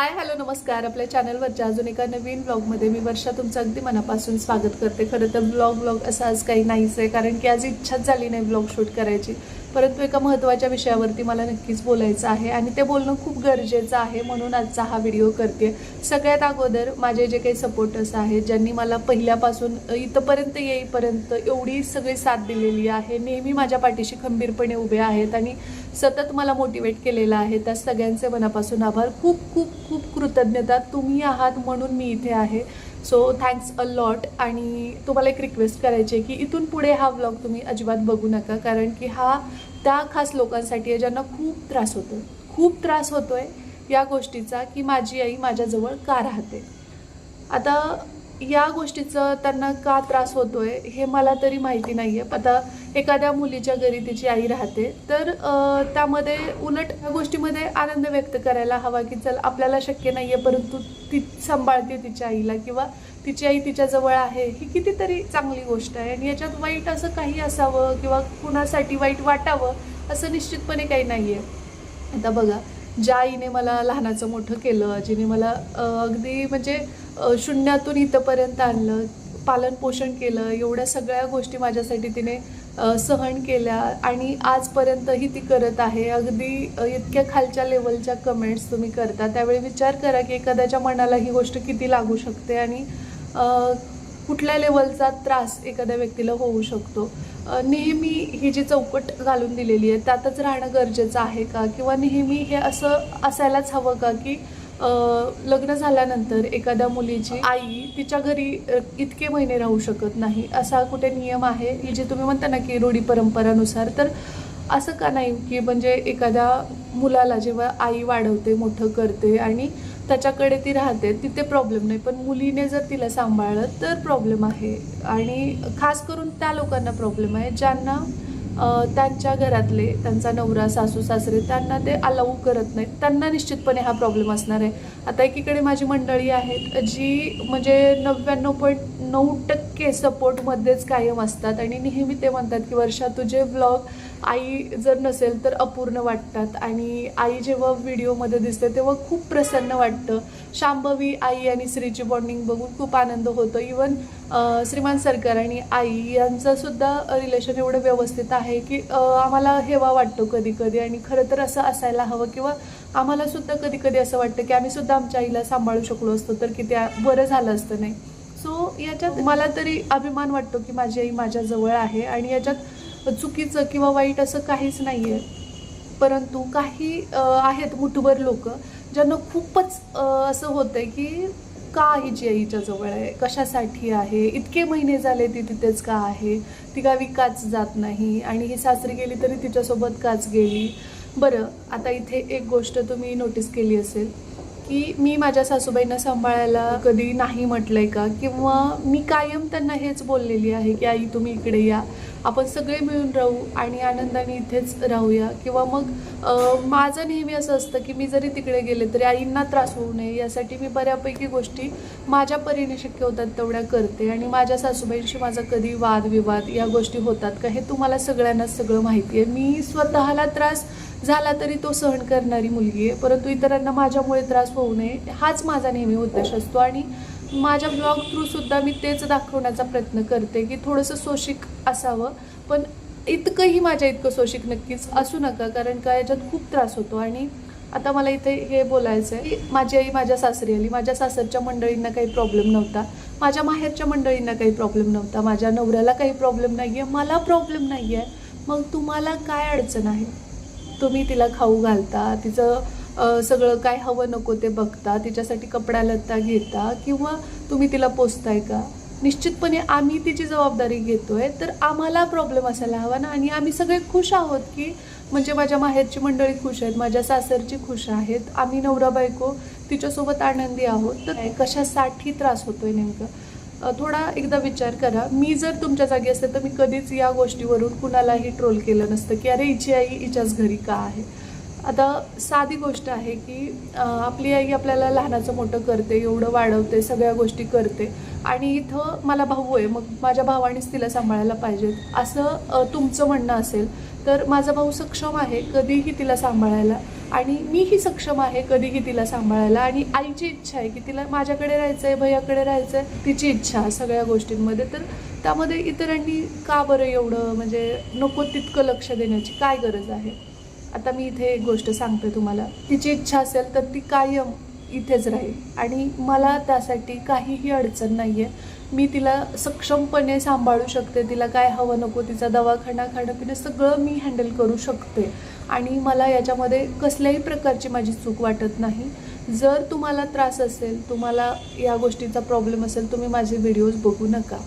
Hi hello नमस्कार. आपल्या चॅनलवरच्या अजून एका नवीन ब्लॉगमध्ये मी वर्षा तुमचं अगदी मनापासून स्वागत करते. खरं तर ब्लॉग ब्लॉग असं आज काही नाहीच आहे कारण की आज इच्छाच झाली नाही ब्लॉग शूट करायची. परंतु एका महत्त्वाच्या विषयावरती मला नक्कीच बोलायचं आहे आणि ते बोलणं खूप गरजेचं आहे म्हणून आजचा हा व्हिडिओ करते. सगळ्यात अगोदर माझे जे काही सपोर्टर्स आहेत ज्यांनी मला पहिल्यापासून इथंपर्यंत येईपर्यंत एवढी सगळी साथ दिलेली आहे नेहमी माझ्या पाठीशी खंबीरपणे उभे आहेत आणि सतत मला मोटिवेट केलेलं आहे. त्या सगळ्यांचे मनापासून आभार. खूप खूप खूप कृतज्ञता. तुम्ही आहात म्हणून मी इथे आहे. सो थँक्स अ लॉट आणि तुम्हाला एक रिक्वेस्ट करायची आहे की इथून पुढे हा व्लॉग तुम्ही अजिबात बघू नका. कारण की हा त्या खास लोकांसाठी आहे ज्यांना खूप त्रास होतो खूप त्रास होतो आहे या गोष्टीचा की माझी आई माझ्याजवळ का राहते? आता या गोष्टीचं त्यांना का त्रास होतोय हे मला तरी माहिती नाही आहे आता एखाद्या मुलीच्या घरी तिची आई राहते तर त्यामध्ये उलट ह्या गोष्टीमध्ये आनंद व्यक्त करायला हवा की चल आपल्याला शक्य नाही आहे परंतु ती सांभाळते तिच्या आईला किंवा तिची आई तिच्याजवळ आहे ही कितीतरी चांगली गोष्ट आहे. आणि याच्यात वाईट असं काही असावं किंवा कुणासाठी वाईट वाटावं असं निश्चितपणे काही नाही आहे आता बघा ज्या आईने मला लहानाचं मोठं केलं जिने मला अगदी म्हणजे शून्यातून इथंपर्यंत आणलं. पालनपोषण केलं. एवढ्या सगळ्या गोष्टी माझ्यासाठी तिने सहन केल्या आणि आजपर्यंतही ती करत आहे. अगदी इतक्या खालच्या लेवलच्या कमेंट्स तुम्ही करता. त्यावेळी विचार करा की एखाद्याच्या मनाला ही गोष्ट किती लागू शकते आणि कुठल्या लेवलचा त्रास एखाद्या व्यक्तीला होऊ शकतो. नेहमी ही जी चौकट घालून दिलेली आहे त्यातच राहणं गरजेचं आहे का? किंवा नेहमी हे असं असायलाच हवं का की लग्न झाल्यानंतर एखाद्या मुलीची आई तिच्या घरी इतके महिने राहू शकत नाही असा कुठे नियम आहे? की जे तुम्ही म्हणता ना की रूढी परंपरानुसार तर असं का नाही? की म्हणजे एखाद्या मुलाला जेव्हा आई वाढवते मोठं करते आणि त्याच्याकडे ती राहते तिथे प्रॉब्लेम नाही. पण मुलीने जर तिला सांभाळलं तर प्रॉब्लेम आहे. आणि खास करून त्या लोकांना प्रॉब्लेम आहे ज्यांना त्यांच्या घरातले त्यांचा नवरा सासू सासरे त्यांना ते अलाऊ करत नाहीत. त्यांना निश्चितपणे हा प्रॉब्लेम असणार आहे. आता एकीकडे माझी मंडळी आहेत जी म्हणजे नव्याण्णव पॉईंट नऊ टक्के सपोर्टमध्येच कायम असतात. आणि नेहमी ते म्हणतात की वर्षा तुझे व्लॉग आई जर नसेल तर अपूर्ण वाटतात. आणि आई जेव्हा व्हिडिओमध्ये दिसते तेव्हा खूप प्रसन्न वाटतं. शांभवी आई आणि श्रीची बॉन्डिंग बघून खूप आनंद होतो. इवन श्रीमान सरकार आणि आई यांचंसुद्धा रिलेशन एवढं व्यवस्थित आहे की आम्हाला हेवा वाटतो कधी कधी आणि खरं तर असं असायला हवं किंवा आम्हालासुद्धा कधी कधी असं वाटतं की आम्ही सुद्धा आमच्या आईला सांभाळू शकलो असतो तर किती बरं झालं असतं नाही. सो याच्यात मला तरी अभिमान वाटतो की माझी आई माझ्याजवळ आहे. आणि याच्यात चुकीचं किंवा वाईट असं काहीच नाही आहे परंतु काही आहेत मुठभर लोक ज्यांना खूपच असं असं आहे की का हिची आईच्या आहे? कशासाठी आहे? इतके महिने झाले ती तिथेच का आहे? ती गावी काच जात नाही? आणि ही सासरी गेली तरी तिच्यासोबत काच गेली? बरं आता इथे एक गोष्ट तुम्ही नोटीस केली असेल की मी माझ्या सासूबाईंना सांभाळायला कधी नाही म्हटलं आहे का? किंवा मी कायम त्यांना हेच बोललेली आहे की आई तुम्ही इकडे या. आपण सगळे मिळून राहू आणि आनंदाने इथेच राहूया. किंवा मग माझं नेहमी असं असतं की मी जरी तिकडे गेले तरी आईंना त्रास होऊ नये. यासाठी मी बऱ्यापैकी गोष्टी माझ्या परीने शक्य होतात तेवढ्या करते. आणि माझ्या सासूबाईंशी माझा कधी वादविवाद या गोष्टी होतात का हे तुम्हाला सगळ्यांनाच सगळं माहिती आहे. मी स्वतःला त्रास झाला तरी तो सहन करणारी मुलगी आहे. परंतु इतरांना माझ्यामुळे त्रास होऊ नये हाच माझा नेहमी उद्देश असतो. आणि माझ्या ब्लॉग थ्रूसुद्धा मी तेच दाखवण्याचा प्रयत्न करते की थोडंसं सोशिक असावं. पण इतकंही माझ्या इतकं सोशिक नक्कीच असू नका कारण का याच्यात खूप त्रास होतो. आणि आता मला इथे हे बोलायचं आहे की माझी आई माझ्या सासरी आली. माझ्या सासरच्या मंडळींना काही प्रॉब्लेम नव्हता. माझ्या माहेरच्या मंडळींना काही प्रॉब्लेम नव्हता. माझ्या नवऱ्याला काही प्रॉब्लेम नाही आहे मला प्रॉब्लेम नाही आहे मग तुम्हाला काय अडचण आहे? तुम्ही तिला खाऊ घालता तिचं सगळं काय हवं नको ते बघता तिच्यासाठी कपडा लत्ता घेता किंवा तुम्ही तिला पोचताय का? निश्चितपणे आम्ही तिची जबाबदारी घेतोय तर आम्हाला प्रॉब्लेम असायला हवा ना. आणि आम्ही सगळे खुश आहोत की म्हणजे माझ्या माहेरची मंडळी खुश आहेत माझ्या सासरची खुश आहेत आम्ही नवरा बायको तिच्यासोबत आनंदी आहोत. तर कशासाठी त्रास होतोय नेमकं? थोडा एकदा विचार करा. मी जर तुमच्या जागी असते तर मी कधीच या गोष्टीवरून कुणालाही ट्रोल केलं नसतं की अरे हिची आई हिच्याच घरी का आहे? आता साधी गोष्ट आहे की आपली आई आपल्याला लहानाचं मोठं करते एवढं वाढवते सगळ्या गोष्टी करते. आणि इथं मला भाऊ आहे मग माझ्या भावानेच तिला सांभाळायला पाहिजेत. असं तुमचं म्हणणं असेल तर माझा भाऊ सक्षम आहे कधीही तिला सांभाळायला. आणि मीही सक्षम आहे कधीही तिला सांभाळायला. आणि आईची इच्छा आहे की तिला माझ्याकडे राहायचं आहे भैयाकडे राहायचं आहे तिची इच्छा सगळ्या गोष्टींमध्ये. तर त्यामध्ये इतरांनी का बरं एवढं म्हणजे नको तितकं लक्ष देण्याची काय गरज आहे? आता मी इथे एक गोष्ट सांगते तुम्हाला. तिची इच्छा असेल तर ती कायम इथेच राहील. आणि मला त्यासाठी काहीही अडचण नाही आहे मी तिला सक्षमपणे सांभाळू शकते. तिला काय हवं नको तिचा दवाखाना खाणं पिणं सगळं मी हँडल करू शकते. आणि मला याच्यामध्ये कसल्याही प्रकारची माझी चूक वाटत नाही. जर तुम्हाला त्रास असेल तुम्हाला या गोष्टीचा प्रॉब्लेम असेल तुम्ही माझे व्हिडिओज बघू नका.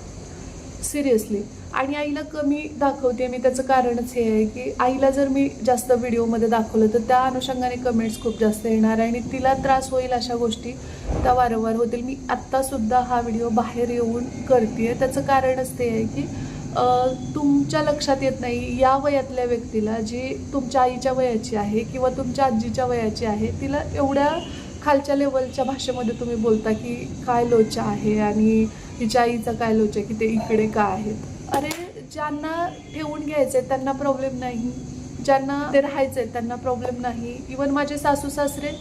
सिरियसली आणि आईला कमी दाखवते. मी त्याचं कारणच हे आहे की आईला जर मी जास्त व्हिडिओमध्ये दाखवलं तर त्या अनुषंगाने कमेंट्स खूप जास्त येणार आणि तिला त्रास होईल अशा गोष्टी त्या वारंवार होतील. मी आत्तासुद्धा हा व्हिडिओ बाहेर येऊन करते त्याचं कारणच ते आहे की तुमच्या लक्षात येत नाही या वयातल्या व्यक्तीला जी तुमच्या आईच्या वयाची आहे किंवा तुमच्या आजीच्या वयाची आहे तिला एवढ्या खालच्या लेवलच्या भाषेमध्ये तुम्ही बोलता की काय लोचा आहे आणि हिच्या आईचा काय लोचा की ते इकडे का आहेत? अरे ज्यांना ठेवून घ्यायचंय त्यांना प्रॉब्लेम नाही. ज्यांना ते राहायचंय त्यांना प्रॉब्लेम नाही. इवन माझे सासू सासरे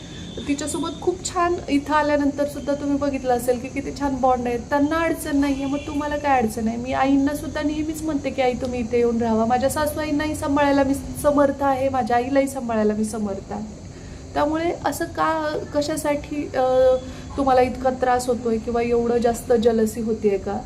तिच्यासोबत खूप छान इथं आल्यानंतर सुद्धा तुम्ही बघितलं असेल की किती छान बॉन्ड आहेत. त्यांना अडचण नाही आहे मग तुम्हाला काय अडचण आहे? मी आईंना सुद्धा नेहमीच म्हणते की आई तुम्ही इथे येऊन राहावा माझ्या सासू आईंनाही सांभाळायला मी समर्थ आहे माझ्या आईलाही सांभाळायला मी समर्थ आहे. त्यामुळे असं का कशासाठी तुम्हाला इतका त्रास होतोय किंवा एवढं जास्त जलसी होतीये का?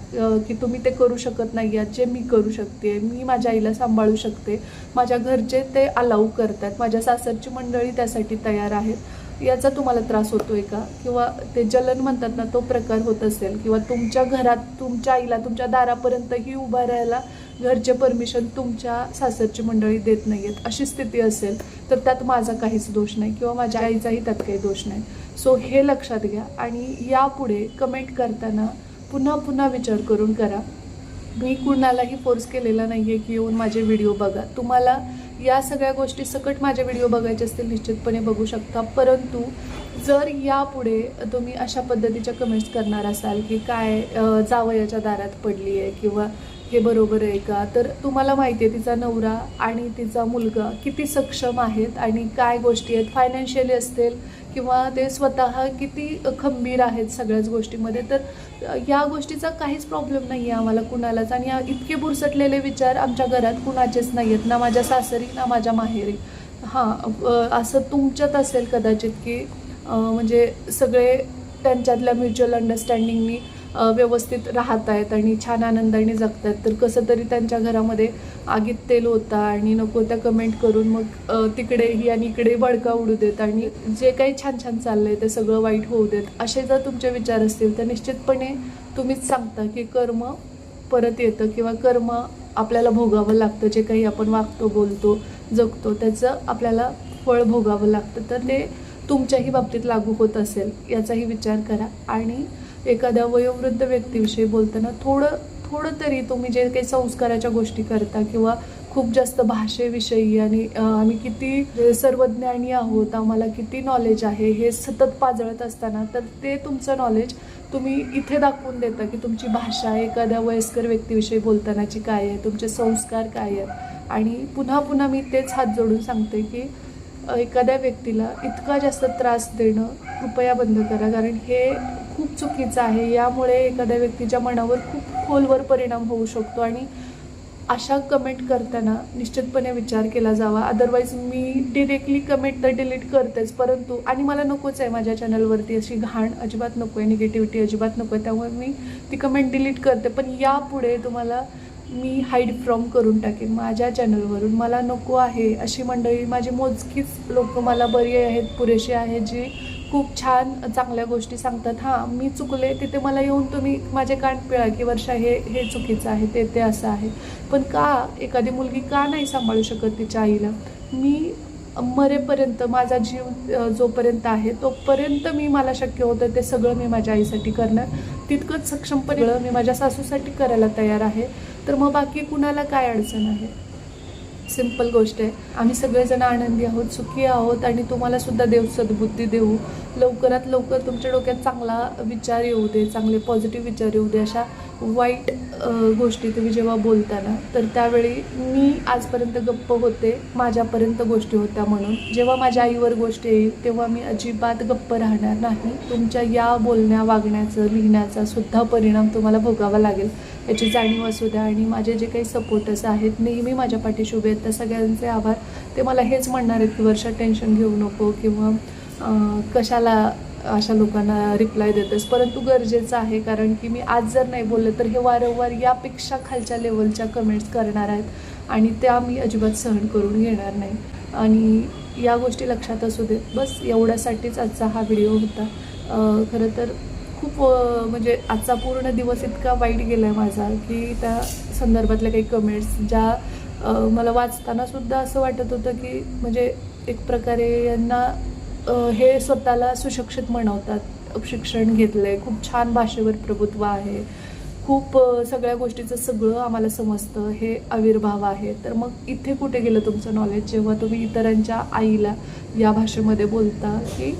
की तुम्ही ते करू शकत नाही आहात जे मी करू शकते मी माझ्या आईला सांभाळू शकते. माझ्या घरचे ते अलाऊ करतात. माझ्या सासरची मंडळी त्यासाठी तयार आहेत. याचा तुम्हाला त्रास होतो आहे का? किंवा ते जलन म्हणतात ना तो प्रकार होत असेल. किंवा तुमच्या घरात तुमच्या आईला तुमच्या दारापर्यंतही उभा राहायला घरचे परमिशन तुमच्या सासरची मंडळी देत नाही आहेत अशी स्थिती असेल तर त्यात माझा काहीच दोष नाही. किंवा माझ्या आईचाही त्यात काही दोष नाही. सो हे लक्षात घ्या. आणि यापुढे कमेंट करताना पुन्हा पुन्हा विचार करून करा. मी कुणालाही फोर्स केलेला नाही आहे की येऊन माझे व्हिडिओ बघा. तुम्हाला या सगळ्या गोष्टी सकट माझे व्हिडिओ बघायचे असतील निश्चितपणे बघू शकता. परंतु जर यापुढे तुम्ही अशा पद्धतीच्या कमेंट्स करणार असाल की काय जावयाच्या दारात पडली आहे किंवा हे बरोबर आहे का तर तुम्हाला माहिती आहे तिचा नवरा आणि तिचा मुलगा किती सक्षम आहेत आणि काय गोष्टी आहेत. फायनान्शियली असतील किंवा ते स्वतः किती खंबीर आहेत सगळ्याच गोष्टीमध्ये तर या गोष्टीचा काहीच प्रॉब्लेम नाही आहे आम्हाला कुणालाच. आणि इतके बुरसटलेले विचार आमच्या घरात कुणाचेच नाही आहेत ना माझ्या सासरी ना माझ्या माहेरी. हां असं तुमच्यात असेल कदाचित की म्हणजे सगळे त्यांच्यातल्या म्युच्युअल अंडरस्टँडिंगनी व्यवस्थित राहत आहेत आणि छान आनंदाने जगतात तर कसं तरी त्यांच्या घरामध्ये आगीत तेल होता आणि नको त्या कमेंट करून मग तिकडेही आणि इकडे बडका उडू देत आणि जे काही छान छान चाललंय ते सगळं वाईट होऊ देत. असे जर तुमचे विचार असतील तर निश्चितपणे तुम्हीच सांगता की कर्म परत येतं किंवा कर्म आपल्याला भोगावं लागतं. जे काही आपण वागतो बोलतो जगतो त्याचं आपल्याला फळ भोगावं लागतं. तर ते तुमच्याही बाबतीत लागू होत असेल याचाही विचार करा. आणि एखाद्या वयोवृद्ध व्यक्तीविषयी बोलताना थोडं थोडं तरी तुम्ही जे काही संस्काराच्या गोष्टी करता किंवा खूप जास्त भाषेविषयी आणि आम्ही किती सर्वज्ञानी आहोत आम्हाला किती नॉलेज आहे हे सतत पाजळत असताना तर ते तुमचं नॉलेज तुम्ही इथे दाखवून देता की तुमची भाषा एखाद्या वयस्कर व्यक्तीविषयी बोलतानाची काय आहे तुमचे संस्कार काय आहेत. आणि पुन्हा पुन्हा मी तेच हात जोडून सांगते की एखाद्या व्यक्तीला इतका जास्त त्रास देणं कृपया बंद करा कारण हे खूप चुकीचं आहे. यामुळे एखाद्या व्यक्तीच्या मनावर खूप खोलवर परिणाम होऊ शकतो आणि अशा कमेंट करताना निश्चितपणे विचार केला जावा. अदरवाईज मी डिरेक्टली कमेंट तर डिलीट करतेच. परंतु आणि मला नकोच आहे माझ्या चॅनलवरती अशी घाण अजिबात नको आहे निगेटिव्हिटी अजिबात नको आहे त्यामुळे मी ती कमेंट डिलीट करते. पण यापुढे तुम्हाला मी हाईड फ्रॉम करून टाकेन माझ्या चॅनलवरून मला नको आहे अशी मंडळी. माझी मोजकीच लोक मला बरी आहेत पुरेशी आहेत जी खूप छान चांगल्या गोष्टी सांगतात. हां मी चुकले तिथे मला येऊन तुम्ही माझे कान पिळा की वर्षा हे हे चुकीचं आहे ते ते असं आहे. पण का एखादी मुलगी का नाही सांभाळू शकत तिच्या आईला? मी मरेपर्यंत माझा जीव जोपर्यंत आहे तोपर्यंत मी मला शक्य होतं ते सगळं मी माझ्या आईसाठी करणार. तितकंच सक्षमपणे मी माझ्या सासूसाठी करायला तयार आहे. तर मग बाकी कुणाला काय अडचण आहे? सिंपल गोष्ट आहे. आम्ही सगळेजण आनंदी आहोत सुखी आहोत आणि तुम्हाला सुद्धा देव सद्बुद्धी देऊ. लवकरात लवकर तुमच्या डोक्यात चांगला विचार येऊ दे चांगले पॉझिटिव्ह विचार येऊ दे अशा वाईट गोष्टी तुम्ही जेव्हा बोलता ना तर त्यावेळी मी आजपर्यंत गप्प होते माझ्यापर्यंत गोष्टी होत्या म्हणून. जेव्हा माझ्या आईवर गोष्टी येईल तेव्हा मी अजिबात गप्प राहणार नाही. तुमच्या या बोलण्या वागण्याचं लिहिण्याचा सुद्धा परिणाम तुम्हाला भोगावा लागेल. याची जाणीव असू द्या आणि माझे जे काही सपोर्टर्स आहेत नेहमी माझ्या पाठीशी उभे आहेत. त्या सगळ्यांचे आभार. ते मला हेच म्हणणार आहेत की वर्षात टेन्शन घेऊ नको किंवा कशाला अशा लोकांना रिप्लाय देतेस? परंतु गरजेचं आहे कारण की मी आज जर नाही बोलले तर हे वारंवार यापेक्षा खालच्या लेवलच्या कमेंट्स करणार आहेत आणि त्या मी अजिबात सहन करून घेणार नाही. आणि या गोष्टी लक्षात असू देत. बस एवढ्यासाठीच आजचा हा व्हिडिओ होता. खरं तर खूप म्हणजे आजचा पूर्ण दिवस इतका वाईट गेला आहे माझा की त्या संदर्भातल्या काही कमेंट्स ज्या मला वाचताना सुद्धा असं वाटत होतं की म्हणजे एक प्रकारे यांना हे स्वतःला सुशिक्षित म्हणवतात शिक्षण घेतलं आहे खूप छान भाषेवर प्रभुत्व आहे. खूप सगळ्या गोष्टीचं सगळं आम्हाला समजतं. हे आविर्भाव आहे. तर मग इथे कुठे गेलं तुमचं नॉलेज जेव्हा तुम्ही इतरांच्या आईला या भाषेमध्ये बोलता की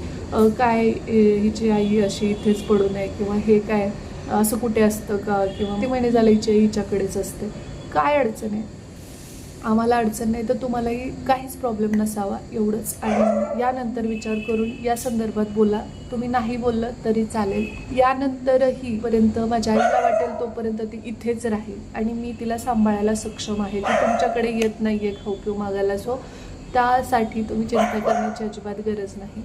काय हिची आई अशी इथेच पडू नये किंवा हे काय असं कुठे असतं का? किंवा ती महिने झालं हिची आई हिच्याकडेच असते. काय अडचण आहे? आम्हाला अडचण नाही तर तुम्हालाही काहीच प्रॉब्लेम नसावा एवढंच. आणि यानंतर विचार करून या संदर्भात बोला. तुम्ही नाही बोललं तरी चालेल. यानंतरही पर्यंत माझ्या आईला वाटेल तोपर्यंत ती इथेच राहील. आणि मी तिला सांभाळायला सक्षम आहे. ती तुमच्याकडे येत नाही आहे खाऊ पिऊ मागायला. सो त्यासाठी तुम्ही चिंता करण्याची अजिबात गरज नाही.